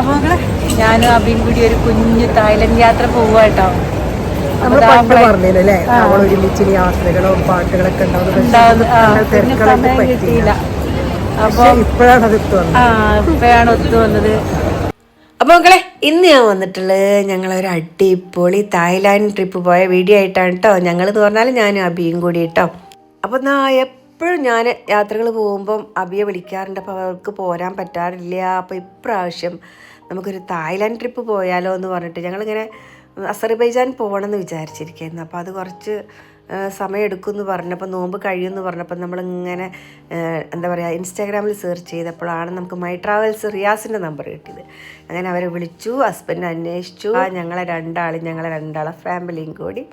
അപ്പൊ മക്കളെ ഞാനും അബിയും കൂടി ഒരു കുഞ്ഞു തായ്ലൻഡ് യാത്ര പോവാട്ടോ നമ്മൾ പണ്ട് പറഞ്ഞില്ല അല്ലേ? നമ്മൾ ഒരുമിച്ച് ഇനി യാത്രകളും പാട്ടുകളൊക്കെ ഉണ്ടാവുന്നത് കിട്ടിയില്ല. ഇപ്പോഴാണ് അത് ആ ഇപ്പോഴാണ് ഒത്തു വന്നത്. അപ്പോൾ മക്കളെ ഇന്ന് ഞാൻ വന്നിട്ടുള്ളത് ഞങ്ങളൊരു അടിപൊളി തായ്ലാൻഡ് ട്രിപ്പ് പോയ വീഡിയോ ആയിട്ടാണ് കേട്ടോ. ഞങ്ങളെന്ന് പറഞ്ഞാൽ ഞാനും അബിയും കൂടി കേട്ടോ. അപ്പോൾ എന്നാ എപ്പോഴും ഞാൻ യാത്രകൾ പോകുമ്പം അബിയെ വിളിക്കാറുണ്ട്. അപ്പോൾ അവർക്ക് പോരാൻ പറ്റാറില്ല. അപ്പോൾ ഇപ്രാവശ്യം നമുക്കൊരു തായ്ലാൻഡ് ട്രിപ്പ് പോയാലോ എന്ന് പറഞ്ഞിട്ട് ഞങ്ങളിങ്ങനെ അസർബൈജാൻ പോകണമെന്ന് വിചാരിച്ചിരിക്കുന്നു. അപ്പോൾ അത് കുറച്ച് സമയമെടുക്കും എന്ന് പറഞ്ഞപ്പോൾ നോമ്പ് കഴിയുമെന്ന് പറഞ്ഞപ്പോൾ നമ്മളിങ്ങനെ എന്താ പറയുക ഇൻസ്റ്റാഗ്രാമിൽ സെർച്ച് ചെയ്തപ്പോഴാണ് നമുക്ക് മൈ ട്രാവൽസ് റിയാസിന്റെ നമ്പർ കിട്ടിയത്. അങ്ങനെ അവരെ വിളിച്ചു ഹസ്ബൻഡ് അന്വേഷിച്ചു. ആ ഞങ്ങളെ രണ്ടാളും ഞങ്ങളെ രണ്ടാളെ ഫാമിലിയും കൂടി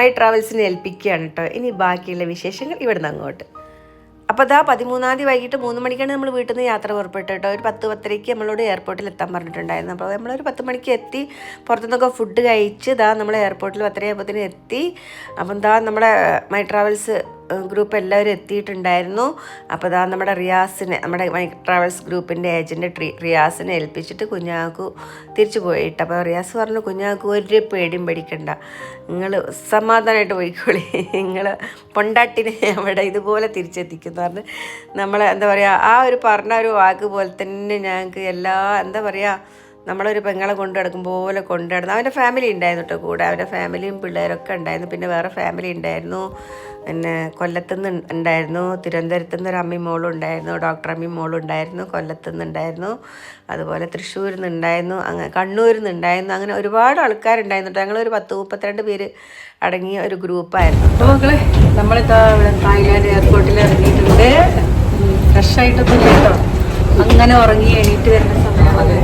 മൈ ട്രാവൽസിനെ ഏൽപ്പിക്കുകയാണ് കേട്ടോ. ഇനി ബാക്കിയുള്ള വിശേഷങ്ങൾ ഇവിടുന്ന് അങ്ങോട്ട്. അപ്പോൾ അതാ പതിമൂന്നാം തീയതി വൈകിട്ട് മൂന്ന് മണിക്കാണ് നമ്മൾ വീട്ടിൽ നിന്ന് യാത്ര പുറപ്പെട്ടു കേട്ടോ. ഒരു പത്ത് പത്തരയ്ക്ക് നമ്മളോട് എയർപോർട്ടിൽ എത്താൻ പറഞ്ഞിട്ടുണ്ടായിരുന്നു. അപ്പോൾ നമ്മളൊരു പത്ത് മണിക്ക് എത്തി. പുറത്തുനിന്നൊക്കെ ഫുഡ് കഴിച്ച് ഇതാ നമ്മൾ എയർപോർട്ടിൽ പത്തരയാകുമ്പോഴത്തേനും എത്തി. അപ്പം ദാ നമ്മുടെ മൈ ട്രാവൽസ് ഗ്രൂപ്പ് എല്ലാവരും എത്തിയിട്ടുണ്ടായിരുന്നു. അപ്പോൾ അതാ നമ്മുടെ റിയാസിനെ നമ്മുടെ ട്രാവൽസ് ഗ്രൂപ്പിന്റെ ഏജന്റ് റിയാസിനെ ഏൽപ്പിച്ചിട്ട് കുഞ്ഞാക്കു തിരിച്ചു പോയിട്ട്. അപ്പോൾ റിയാസ് പറഞ്ഞു കുഞ്ഞാക്കു ഒരു പേടിയും പേടിക്കണ്ട. നിങ്ങൾ സമാധാനമായിട്ട് പോയിക്കോളി. നിങ്ങൾ പൊണ്ടാട്ടിനെ അവിടെ ഇതുപോലെ തിരിച്ചെത്തിക്കുന്നു. പറഞ്ഞ് നമ്മളെ എന്താ പറയുക ആ ഒരു പറഞ്ഞ ഒരു വാക്ക് പോലെ തന്നെ ഞങ്ങൾക്ക് എല്ലാ എന്താ പറയുക നമ്മളൊരു പെങ്ങളെ കൊണ്ടു നടക്കും പോലെ കൊണ്ടു നടന്നു. അവന്റെ ഫാമിലി ഉണ്ടായിരുന്നു കേട്ടോ കൂടെ. അവന്റെ ഫാമിലിയും പിള്ളേരൊക്കെ ഉണ്ടായിരുന്നു. പിന്നെ വേറെ ഫാമിലി ഉണ്ടായിരുന്നു. പിന്നെ കൊല്ലത്തുനിന്ന് ഉണ്ടായിരുന്നു. തിരുവനന്തപുരത്തു നിന്ന് ഒരു അമ്മി മോളും ഉണ്ടായിരുന്നു. ഡോക്ടർ അമ്മി മോളും ഉണ്ടായിരുന്നു. കൊല്ലത്തുനിന്ന് ഉണ്ടായിരുന്നു. അതുപോലെ തൃശ്ശൂരിൽ നിന്ന് ഉണ്ടായിരുന്നു. കണ്ണൂരിൽ നിന്ന് ഉണ്ടായിരുന്നു. അങ്ങനെ ഒരുപാട് ആൾക്കാരുണ്ടായിരുന്നു കേട്ടോ ഒരു പത്ത് മുപ്പത്തിരണ്ട് പേര് അടങ്ങിയ ഒരു ഗ്രൂപ്പായിരുന്നു അപ്പൊ മക്കളെ നമ്മളിതാ ഇവിടെ തായ്ലാൻഡ് എയർപോർട്ടിൽ ഇറങ്ങിയിട്ടുണ്ട്. ഫ്രഷ് ആയിട്ടൊന്നും കേട്ടോ അങ്ങനെ ഉറങ്ങി എണീറ്റ് വരുന്ന സമയമാണ്.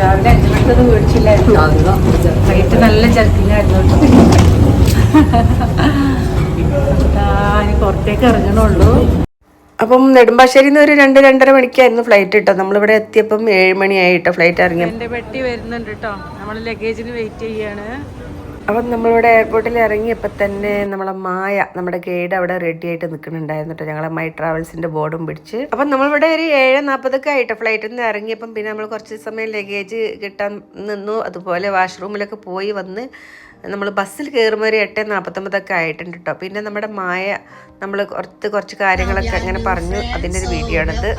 രാവിലെ അഞ്ചു മണിക്കൊന്നും മേടിച്ചില്ലായിരുന്നു. വൈകിട്ട് നല്ല ജർക്കിംഗ് ആയിരുന്നു ഇനി പുറത്തേക്ക് ഇറങ്ങണുള്ളൂ. അപ്പം നെടുമ്പാശ്ശേരിയിൽ നിന്ന് ഒരു രണ്ട് രണ്ടര മണിക്കായിരുന്നു ഫ്ലൈറ്റ് കേട്ടോ. നമ്മളിവിടെ എത്തിയപ്പം ഏഴ് മണിയായിട്ടോ ഫ്ലൈറ്റ് ഇറങ്ങി എന്റെ പെട്ടി വരുന്നുണ്ട് കേട്ടോ. നമ്മൾ ലഗേജിന് വെയിറ്റ് ചെയ്യാണ്. അപ്പം നമ്മളിവിടെ എയർപോർട്ടിൽ ഇറങ്ങിയപ്പോൾ തന്നെ നമ്മളെ മായ നമ്മുടെ ഗൈഡ് അവിടെ റെഡി ആയിട്ട് നിൽക്കുന്നുണ്ടായിരുന്നു കേട്ടോ ഞങ്ങളെ മൈ ട്രാവൽസിന്റെ ബോർഡും പിടിച്ച്. അപ്പം നമ്മളിവിടെ ഒരു ഏഴ് നാൽപ്പതൊക്കെ ആയിട്ട് ഫ്ലൈറ്റിൽ നിന്ന് ഇറങ്ങിയപ്പം പിന്നെ നമ്മൾ കുറച്ച് സമയം ലഗേജ് കിട്ടാൻ നിന്നു. അതുപോലെ വാഷ്റൂമിലൊക്കെ പോയി വന്ന് നമ്മൾ ബസ്സിൽ കയറുമ്പോൾ ഒരു എട്ട് നാൽപ്പത്തൊമ്പതൊക്കെ ആയിട്ടുണ്ട് കേട്ടോ പിന്നെ നമ്മുടെ മായ നമ്മൾ കുറച്ച് കുറച്ച് കാര്യങ്ങളൊക്കെ അങ്ങനെ പറഞ്ഞു. അതിന്റെ ഒരു വീഡിയോ ആണിത്.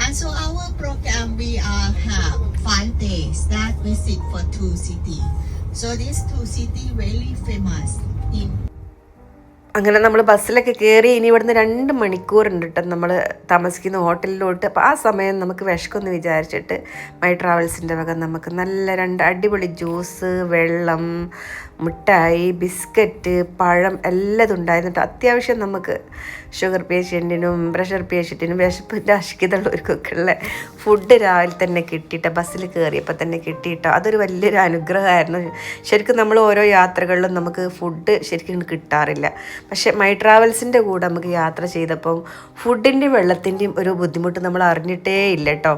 And so our program we uh, have. Five days that visit for two city. So this two city really famous in അങ്ങനെ നമ്മൾ ബസ്സിലൊക്കെ കയറി ഇനി ഇവിടുന്ന് രണ്ട് മണിക്കൂറുണ്ട് കേട്ടോ നമ്മൾ താമസിക്കുന്ന ഹോട്ടലിലോട്ട് അപ്പോൾ ആ സമയം നമുക്ക് വിശക്കുമെന്ന് വിചാരിച്ചിട്ട് മൈ ട്രാവൽസിന്റെ വക നമുക്ക് നല്ല രണ്ട് അടിപൊളി ജ്യൂസ് വെള്ളം മിഠായി ബിസ്ക്കറ്റ് പഴം എല്ലാം ഉണ്ടായിരുന്നു അത്യാവശ്യം നമുക്ക് ഷുഗർ പേഷ്യന്റിനും പ്രഷർ പേഷ്യന്റിനും വിശപ്പിന്റെ അശുഖിതമുള്ളവർക്കൊക്കെ ഉള്ള ഫുഡ് രാവിലെ തന്നെ കിട്ടിയിട്ടോ ബസ്സിൽ കയറിയപ്പോൾ തന്നെ കിട്ടിയിട്ടോ അതൊരു വലിയൊരു അനുഗ്രഹമായിരുന്നു. ശരിക്കും നമ്മൾ ഓരോ യാത്രകളിലും നമുക്ക് ഫുഡ് ശരിക്കും കിട്ടാറില്ല. പക്ഷേ മൈ ട്രാവൽസിന്റെ കൂടെ നമുക്ക് യാത്ര ചെയ്തപ്പം ഫുഡിന്റെയും വെള്ളത്തിന്റെയും ഒരു ബുദ്ധിമുട്ട് നമ്മൾ അറിഞ്ഞിട്ടേ ഇല്ല കേട്ടോ.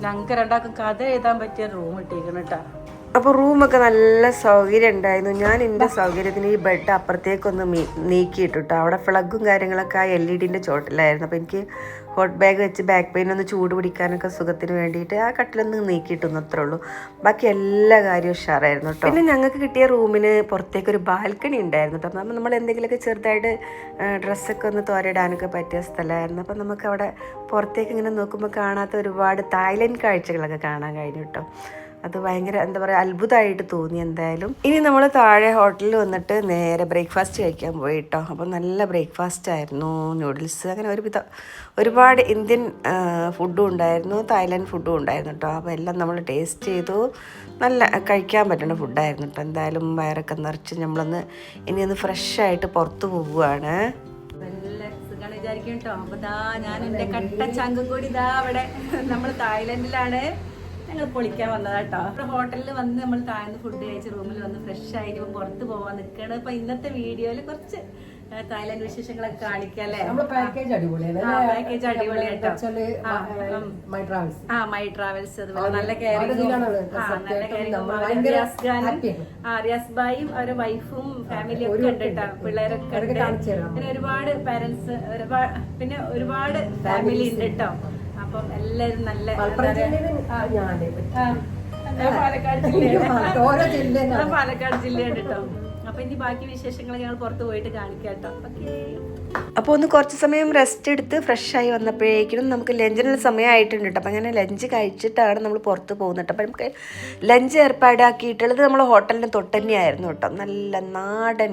ഞങ്ങൾക്ക് രണ്ടാൾക്കും കഥ എഴുതാൻ പറ്റിയ റൂം ഇട്ടേക്കണം കേട്ടോ. അപ്പോൾ റൂമൊക്കെ നല്ല സൗകര്യം ഉണ്ടായിരുന്നു ഞാൻ എന്റെ സൗകര്യത്തിന് ഈ ബെഡ് അപ്പുറത്തേക്കൊന്ന് നീക്കിയിട്ടു അവിടെ ഫ്ലഗും കാര്യങ്ങളൊക്കെ ആ എൽ ഇ ഡിന്റെ ചോട്ടിലായിരുന്നു. അപ്പോൾ എനിക്ക് ഹോട്ട് ബാഗ് വെച്ച് ബാക്ക് പെയിൻ ഒന്ന് ചൂട് പിടിക്കാനൊക്കെ സുഖത്തിന് വേണ്ടിയിട്ട് ആ കട്ടിലൊന്ന് നീക്കിയിട്ടൊന്നും അത്രേ ഉള്ളൂ. ബാക്കി എല്ലാ കാര്യവും ഉഷാറായിരുന്നു കേട്ടോ പിന്നെ ഞങ്ങൾക്ക് കിട്ടിയ റൂമിന് പുറത്തേക്ക് ഒരു ബാൽക്കണി ഉണ്ടായിരുന്നു കേട്ടോ അപ്പം നമ്മൾ എന്തെങ്കിലുമൊക്കെ ചെറുതായിട്ട് ഡ്രസ്സൊക്കെ ഒന്ന് തോരയിടാനൊക്കെ പറ്റിയ സ്ഥലമായിരുന്നു. അപ്പം നമുക്ക് അവിടെ പുറത്തേക്ക് ഇങ്ങനെ നോക്കുമ്പോൾ കാണാത്ത ഒരുപാട് തായ്ലൻഡ് കാഴ്ചകളൊക്കെ കാണാൻ കഴിഞ്ഞു കേട്ടോ അത് ഭയങ്കര എന്താ പറയുക അത്ഭുതമായിട്ട് തോന്നി എന്തായാലും. ഇനി നമ്മൾ താഴെ ഹോട്ടലിൽ വന്നിട്ട് നേരെ ബ്രേക്ക്ഫാസ്റ്റ് കഴിക്കാൻ പോയി കേട്ടോ അപ്പം നല്ല ബ്രേക്ക്ഫാസ്റ്റ് ആയിരുന്നു നൂഡിൽസ് അങ്ങനെ ഒരുവിധം ഒരുപാട് ഇന്ത്യൻ ഫുഡും ഉണ്ടായിരുന്നു തായ്ലാൻഡ് ഫുഡും ഉണ്ടായിരുന്നു കേട്ടോ അപ്പോൾ എല്ലാം നമ്മൾ ടേസ്റ്റ് ചെയ്തു. നല്ല കഴിക്കാൻ പറ്റുന്ന ഫുഡായിരുന്നു കേട്ടോ എന്തായാലും വയറൊക്കെ നിറച്ച് നമ്മളൊന്ന് ഇനി ഒന്ന് ഫ്രഷ് ആയിട്ട് പുറത്ത് പോവുകയാണ്. വിചാരിക്കും ദാ ഞാൻ എന്റെ കട്ട ചങ്കും കൂടി ഇതാ അവിടെ. നമ്മൾ തായ്ലൻഡിലാണ് ഞങ്ങൾ പൊളിക്കാൻ വന്നതാട്ടോ ഹോട്ടലിൽ വന്ന് നമ്മൾ താഴ്ന്ന് ഫുഡ് കഴിച്ച് റൂമിൽ വന്ന് ഫ്രഷ് ആയിരിക്കും പുറത്ത് പോവാൻ നിൽക്കണം അപ്പൊ ഇന്നത്തെ വീഡിയോയിൽ കുറച്ച് തായ്ലാന്റ് വിശേഷങ്ങളൊക്കെ കാണിക്കല്ലേ പാക്കേജ് അടിപൊളിയാണ് ആ മൈ ട്രാവൽസ് അതുപോലെ നല്ല കെയറിംഗും ആ റിയാസ് ബായും അവരുടെ വൈഫും ഫാമിലിയും ഒക്കെ ഉണ്ട് കേട്ടോ പിള്ളേരൊക്കെ ഉണ്ട്. പിന്നെ ഒരുപാട് പാരന്റ്സ് ഒരുപാട് പിന്നെ ഒരുപാട് ഫാമിലി ഉണ്ട് കേട്ടോ അപ്പം എല്ലാരും നല്ല പാലക്കാട് ജില്ലയാണ്. പാലക്കാട് ജില്ലയാണ് കേട്ടോ. അപ്പൊ ഇനി ബാക്കി വിശേഷങ്ങൾ ഞങ്ങൾ പുറത്ത് പോയിട്ട് കാണിക്കാം കേട്ടോ. ഓക്കേ അപ്പോൾ ഒന്ന് കുറച്ച് സമയം റെസ്റ്റ് എടുത്ത് ഫ്രഷ് ആയി വന്നപ്പോഴേക്കും നമുക്ക് ലഞ്ചിനുള്ള സമയമായിട്ടുണ്ട് കേട്ടോ. അപ്പോൾ അങ്ങനെ ലഞ്ച് കഴിച്ചിട്ടാണ് നമ്മൾ പുറത്ത് പോകുന്നത് അപ്പം അപ്പോൾ നമുക്ക് ലഞ്ച് ഏർപ്പാടാക്കിയിട്ടുള്ളത് നമ്മൾ ഹോട്ടലിന് തൊട്ട് തന്നെയായിരുന്നു കേട്ടോ. നല്ല നാടൻ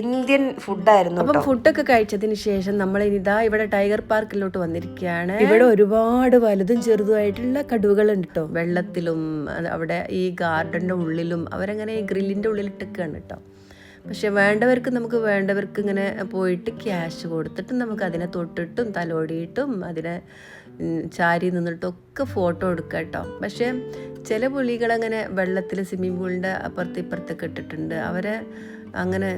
ഇന്ത്യൻ ഫുഡായിരുന്നു അപ്പം ഫുഡൊക്കെ കഴിച്ചതിന് ശേഷം നമ്മൾ ഇനിതാ ഇവിടെ ടൈഗർ പാർക്കിലോട്ട് വന്നിരിക്കുകയാണ്. ഇവിടെ ഒരുപാട് വലുതും ചെറുതുമായിട്ടുള്ള കടുവകളുണ്ട് കേട്ടോ. വെള്ളത്തിലും അവിടെ ഈ ഗാർഡന്റെ ഉള്ളിലും അവരങ്ങനെ ഈ ഗ്രില്ലിന്റെ ഉള്ളിലിട്ടൊക്കെയാണ് കേട്ടോ. പക്ഷെ വേണ്ടവർക്ക് നമുക്ക് വേണ്ടവർക്ക് ഇങ്ങനെ പോയിട്ട് ക്യാഷ് കൊടുത്തിട്ട് നമുക്ക് അതിനെ തൊട്ടിട്ടും തലോടിയിട്ടും അതിനെ ചാരി നിന്നിട്ടും ഒക്കെ ഫോട്ടോ എടുക്കാം കേട്ടോ. പക്ഷേ ചില പുലികളങ്ങനെ വെള്ളത്തിൽ സ്വിമ്മിംഗ് പൂളിന്റെ അപ്പുറത്ത് ഇപ്പുറത്തൊക്കെ ഇട്ടിട്ടുണ്ട്. അവരെ അങ്ങനെ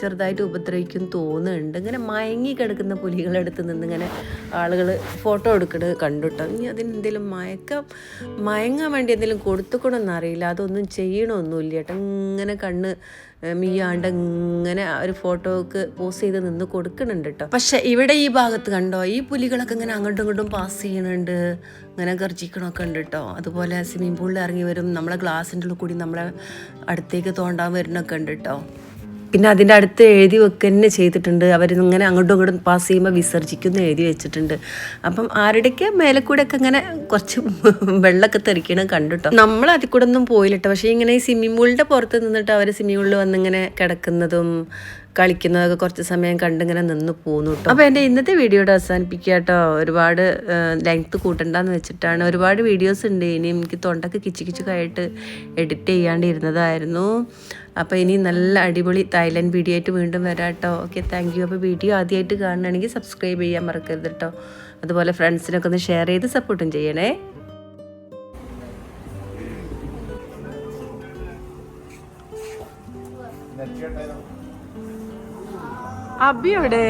ചെറുതായിട്ട് ഉപദ്രവിക്കും തോന്നുന്നുണ്ട്. ഇങ്ങനെ മയങ്ങി കിടക്കുന്ന പുലികളെടുത്ത് നിന്ന് ഇങ്ങനെ ആളുകൾ ഫോട്ടോ എടുക്കുന്നത് കണ്ടു കേട്ടോ ഇനി അതിനെന്തെങ്കിലും മയക്കം മയങ്ങാൻ വേണ്ടി എന്തെങ്കിലും കൊടുത്തുക്കണമെന്ന് അറിയില്ല. അതൊന്നും ചെയ്യണമൊന്നുമില്ല കേട്ടോ. ഇങ്ങനെ കണ്ണ് മീയാണ്ട് ഇങ്ങനെ ഒരു ഫോട്ടോക്ക് പോസ് ചെയ്ത് നിന്ന് കൊടുക്കുന്നുണ്ട് കേട്ടോ. പക്ഷെ ഇവിടെ ഈ ഭാഗത്ത് കണ്ടോ? ഈ പുലികളൊക്കെ ഇങ്ങനെ അങ്ങോട്ടും ഇങ്ങോട്ടും പാസ് ചെയ്യണുണ്ട്. ഇങ്ങനെ ഗർജിക്കണമൊക്കെ ഉണ്ട് കേട്ടോ. അതുപോലെ സ്വിമ്മിംഗ് പൂളിൽ ഇറങ്ങി വരും. നമ്മളെ ഗ്ലാസിന്റെ ഉള്ളിൽ കൂടി നമ്മളെ അടുത്തേക്ക് തോണ്ടാൻ വരുന്നൊക്കെ ഉണ്ട് കേട്ടോ. പിന്നെ അതിന്റെ അടുത്ത് എഴുതി വെക്കുക തന്നെ ചെയ്തിട്ടുണ്ട്. അവരിങ്ങനെ അങ്ങോട്ടും ഇങ്ങോട്ടും പാസ് ചെയ്യുമ്പോൾ വിസർജിക്കുന്നു എഴുതി വെച്ചിട്ടുണ്ട്. അപ്പം ആരുടെയൊക്കെ മേലെ കൂടെ ഒക്കെ ഇങ്ങനെ കുറച്ച് വെള്ളമൊക്കെ തെറിക്കണം കണ്ടുട്ടോ നമ്മൾ അതിൽ കൂടെ ഒന്നും പോയില്ലട്ടോ പക്ഷേ ഇങ്ങനെ ഈ സ്വിമ്മിംഗ് പൂളിന്റെ പുറത്ത് നിന്നിട്ട് അവർ സ്വിമ്മിംഗ് പൂളിൽ വന്നിങ്ങനെ കിടക്കുന്നതും കളിക്കുന്നതൊക്കെ കുറച്ച് സമയം കണ്ടിങ്ങനെ നിന്ന് പോന്നു കേട്ടോ അപ്പോൾ എന്റെ ഇന്നത്തെ വീഡിയോയുടെ അവസാനിപ്പിക്കുക കേട്ടോ ഒരുപാട് ലെങ്ത്ത് കൂട്ടണ്ടെന്ന് വെച്ചിട്ടാണ്. ഒരുപാട് വീഡിയോസ് ഉണ്ട്. ഇനി എനിക്ക് തൊണ്ടൊക്കെ കിച്ചു കിച്ചുക്കായിട്ട് എഡിറ്റ് ചെയ്യാണ്ടിരുന്നതായിരുന്നു. അപ്പോൾ ഇനി നല്ല അടിപൊളി തായ്ലൻഡ് വീഡിയോ ആയിട്ട് വീണ്ടും വരാം കേട്ടോ ഓക്കെ താങ്ക് യു അപ്പോൾ വീഡിയോ ആദ്യമായിട്ട് കാണണമെങ്കിൽ സബ്സ്ക്രൈബ് ചെയ്യാൻ മറക്കരുത് കേട്ടോ അതുപോലെ ഫ്രണ്ട്സിനൊക്കെ ഒന്ന് ഷെയർ ചെയ്ത് സപ്പോർട്ടും ചെയ്യണേ. അബി അബിയോടെ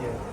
Yeah.